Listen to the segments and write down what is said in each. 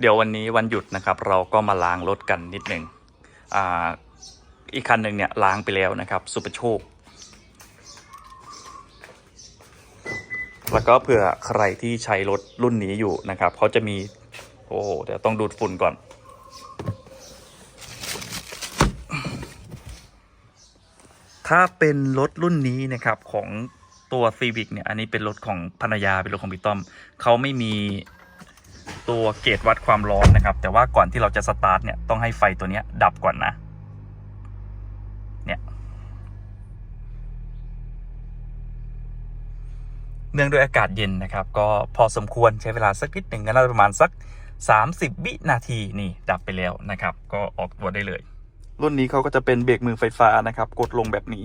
เดี๋ยววันนี้วันหยุดนะครับ เราก็มาล้างรถกันนิดหนึ่งอ่าอีกคันหนึ่งเนี่ยล้างไปแล้วนะครับสุปโชค แล้วก็เผื่อใครที่ใช้รถรุ่นนี้อยู่นะครับเขาจะมีโอ้โหเดี๋ยวต้องดูดฝุ่นก่อน ถ้าเป็นรถรุ่นนี้นะครับของตัว Civic เนี่ยอันนี้เป็นรถของภรรยาเป็นรถของพี่ต้อมเขาไม่มี ตัวเกจวัดความร้อนนะครับ แต่ว่าก่อนที่เราจะสตาร์ทเนี่ยต้องให้ไฟตัวนี้ดับก่อนนะ เนี่ย เนื่องด้วยอากาศเย็นนะครับ ก็พอสมควรใช้เวลาสักนิดหนึ่งก็น่าจะประมาณสัก 30 วินาทีนี่ดับไปแล้วนะครับ ก็ออกตัวได้เลย รุ่นนี้เขาก็จะเป็นเบรกมือไฟฟ้านะครับ กดลงแบบนี้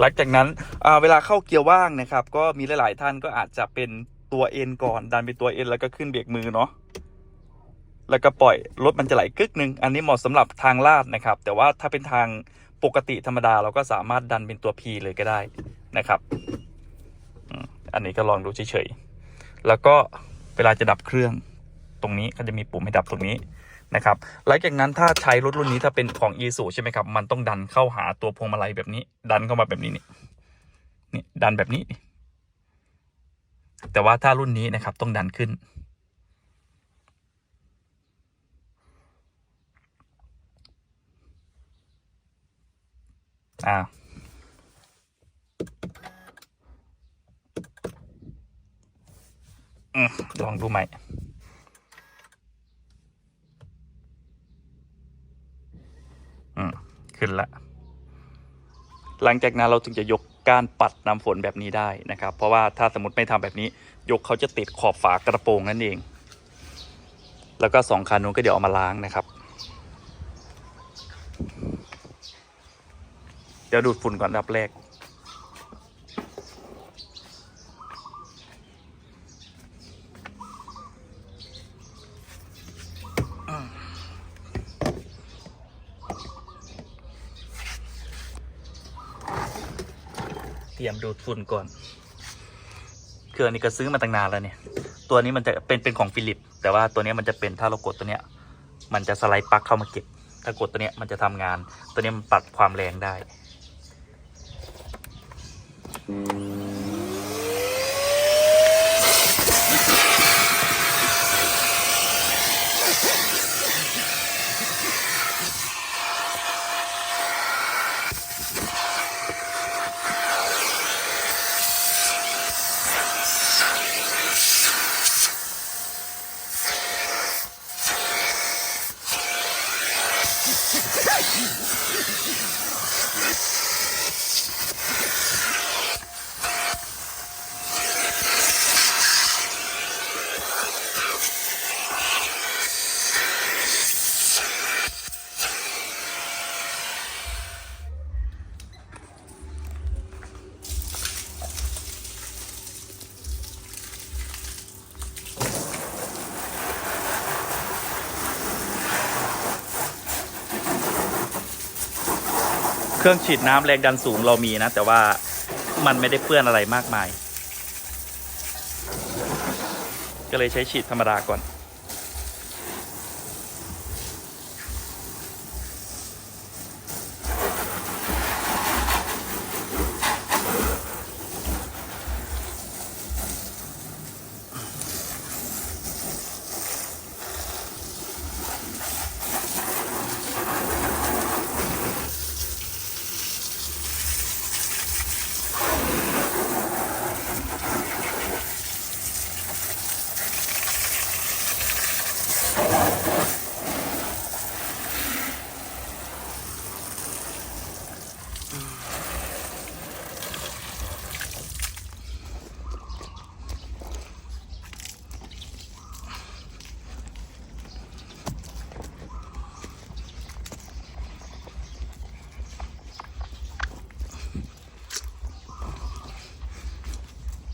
หลังจากนั้นเวลาเข้าเกียร์ว่างนะครับ ก็มีหลาย ๆ ท่านก็อาจจะเป็นตัวเอ็นก่อน ดันเป็นตัวเอ็นแล้วก็ขึ้นเบรกมือเนาะแล้วก็ปล่อยรถมันจะไหลกึกหนึ่งอันนี้เหมาะสำหรับทางลาดนะครับ แต่ว่าถ้าเป็นทางปกติธรรมดาเราก็สามารถดันเป็นตัว P เลยก็ได้นะครับอันนี้ก็ลองดูเฉยๆแล้วก็เวลาจะดับเครื่องตรงนี้ก็จะมีปุ่มให้ดับตรงนี้ นะครับหลังจากนั้นถ้าใช้รถรุ่นนี้ถ้าเป็นของ e s u ใช่ไหมครับ มันต้องดันเข้าหาตัวพวงมาลัยแบบนี้ ดันเข้ามาแบบนี้นี่นี่ดันแบบนี้ แต่ว่าถ้ารุ่นนี้นะครับต้องดันขึ้นอ่าอืมลองดูใหม่ อืม ขึ้นละ หลังจากนั้นเราถึงจะยกก้านปัดน้ำฝนแบบนี้ได้นะครับ เพราะว่าถ้าสมมติไม่ทำแบบนี้ ยกเขาจะติดขอบฝากระโปรงนั่นเอง แล้วก็สองคันนู้นก็เดี๋ยวเอามาล้างนะครับ เดี๋ยวดูดฝุ่นก่อนดับแรก เตรียมดูดฝุ่นก่อนเครื่องนี้ก็ซื้อมาตั้งนานแล้วเนี่ย ตัวนี้มันจะเป็นเป็นของฟิลิป แต่ว่าตัวนี้มันจะเป็นถ้าเรากดตัวเนี้ย มันจะสไลด์ปลั๊กเข้ามาเก็บ ถ้ากดตัวเนี้ยมันจะทำงาน ตัวนี้มันปรับความแรงได้ รื่องฉีดน้ำแรงดันสูงเรามีนะ แต่ว่ามันไม่ได้เปื้อนอะไรมากมาย ก็เลยใช้ฉีดธรรมดาก่อน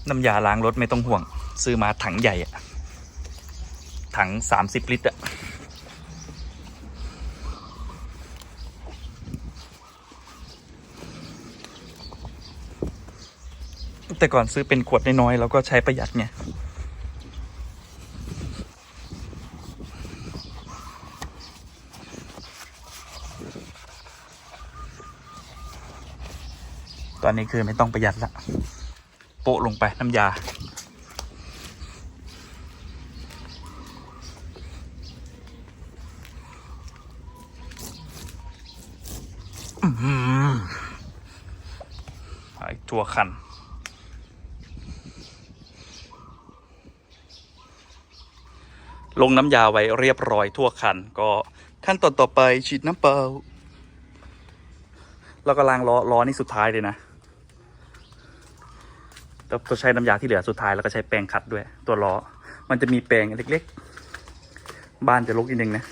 น้ำยาล้างรถไม่ต้องห่วง ซื้อมาถังใหญ่อะถังสามสิบลิตรอะแต่ก่อนซื้อเป็นขวดน้อยๆแล้วก็ใช้ประหยัดไงตอนนี้คือไม่ต้องประหยัดละ โปะลงไปน้ำยาอื้อหือไอ้ตัวคัน ลงน้ำยาไว้เรียบร้อยทั่วคัน ก็ขั้นตอนต่อไปฉีดน้ำเปล่า แล้วก็ล้างล้อล้อนี่สุดท้ายเลยนะ แล้วก็ใช้น้ำยาที่เหลือสุดท้ายแล้วก็ใช้แปรงขัดด้วย ตัวล้อ มันจะมีแปรงเล็กๆ บ้านจะลกอีกนึงนะ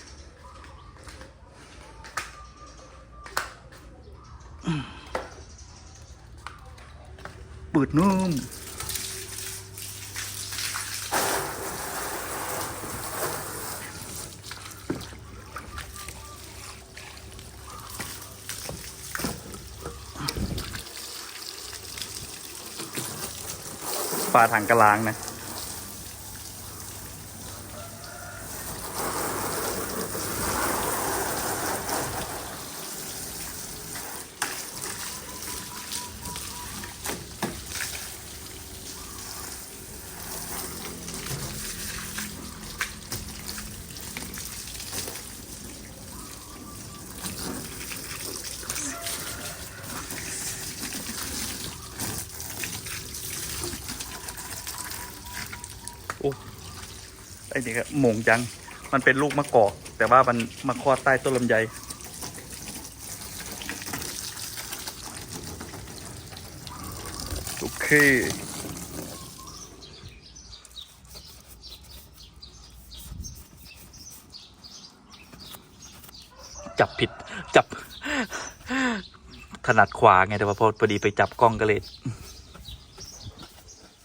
ปืดนุ่ม ฝาถังกระล้างนะ ไอ้นี่ก็หมงจัง มันเป็นลูกมะกอก แต่ว่ามันมาคลอดใต้ต้นลำไยโอเคจับผิดจับ ถนัดขวาไงแต่ว่าพอพอดีไปจับกล้องก็เลย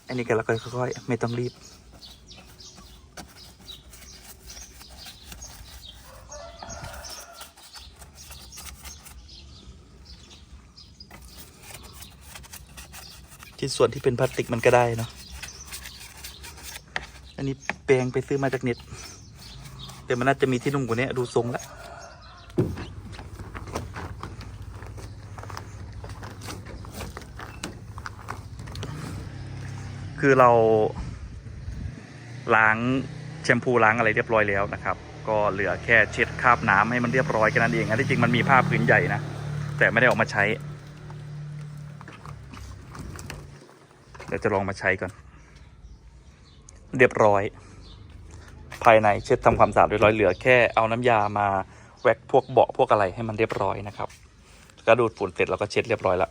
อันนี้ก็เราก็ค่อยๆไม่ต้องรีบ ส่วนที่เป็นพลาสติกมันก็ได้เนาะอันนี้แปลงไปซื้อมาจากเน็ต แต่มันน่าจะมีที่นุ่มกว่านี้ดูทรงล้วคือเราล้างแชมพูล้างอะไรเรียบร้อยแล้วนะครับ ก็เหลือแค่เช็ดคราบน้ำให้มันเรียบร้อยแค่นั้นเองอันที่จริงมันมีผ้าผืนใหญ่นะ แต่ไม่ได้ออกมาใช้ เดี๋ยวจะลองมาใช้ก่อน เรียบร้อย ภายในเช็ดทำความสะอาดเรียบร้อยเหลือแค่เอาน้ำยามาแว็กพวกเบาะพวกอะไรให้มันเรียบร้อยนะครับก็ดูดฝุ่นเสร็จแล้วก็เช็ดเรียบร้อยละ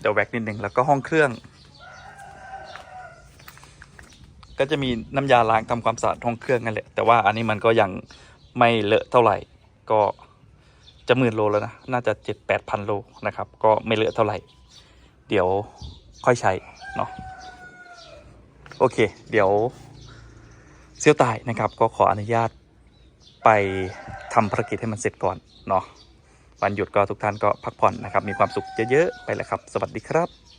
เดี๋ยวแว็กนิดหนึ่งแล้วก็ห้องเครื่อง ก็จะมีน้ำยาล้างทำความสะอาดห้องเครื่องนั่นแหละแต่ว่าอันนี้มันก็ยังไม่เลอะเท่าไหร่ก็ จะหมื่นโลแล้วนะ น่าจะเจ็ดแปดพันโลนะครับ ก็ไม่เหลือเท่าไหร่ เดี๋ยวค่อยใช้เนาะ โอเค เดี๋ยวเซี่ยวตายนะครับ ก็ขออนุญาตไปทำภารกิจให้มันเสร็จก่อนเนาะวันหยุดก็ทุกท่านก็พักผ่อนนะครับ มีความสุขเยอะ ๆ ไปแล้วครับ สวัสดีครับ